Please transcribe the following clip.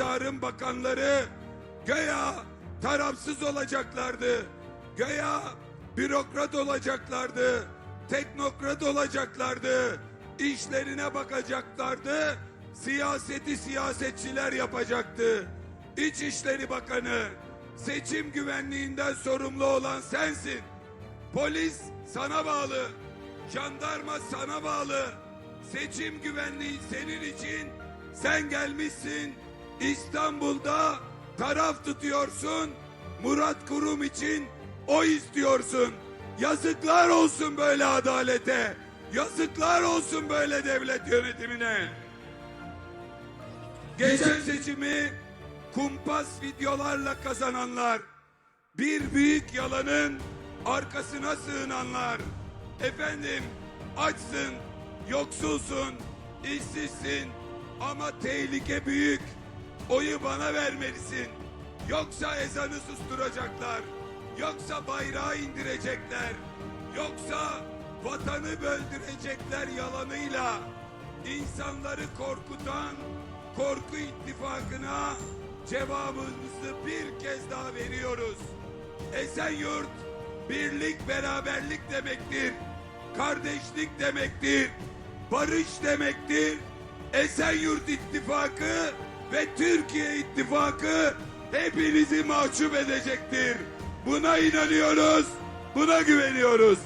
iktidarın bakanları göya tarafsız olacaklardı. Göya bürokrat olacaklardı. Teknokrat olacaklardı. işlerine bakacaklardı. Siyaseti siyasetçiler yapacaktı. İçişleri Bakanı seçim güvenliğinden sorumlu olan sensin. Polis sana bağlı. Jandarma sana bağlı. Seçim güvenliği senin için. Sen gelmişsin. İstanbul'da taraf tutuyorsun. Murat Kurum için oy istiyorsun. Yazıklar olsun böyle adalete. Yazıklar olsun böyle devlet yönetimine. Geçen seçimi kumpas videolarla kazananlar, bir büyük yalanın arkasına sığınanlar, efendim açsın, yoksulsun, işsizsin ama tehlike büyük, oyu bana vermelisin. Yoksa ezanı susturacaklar, yoksa bayrağı indirecekler, yoksa vatanı böldürecekler yalanıyla insanları korkutan korku ittifakına cevabımızı bir kez daha veriyoruz. Esenyurt birlik beraberlik demektir. Kardeşlik demektir. Barış demektir. Esenyurt ittifakı ve Türkiye ittifakı hepinizi mahcup edecektir. Buna inanıyoruz. Buna güveniyoruz.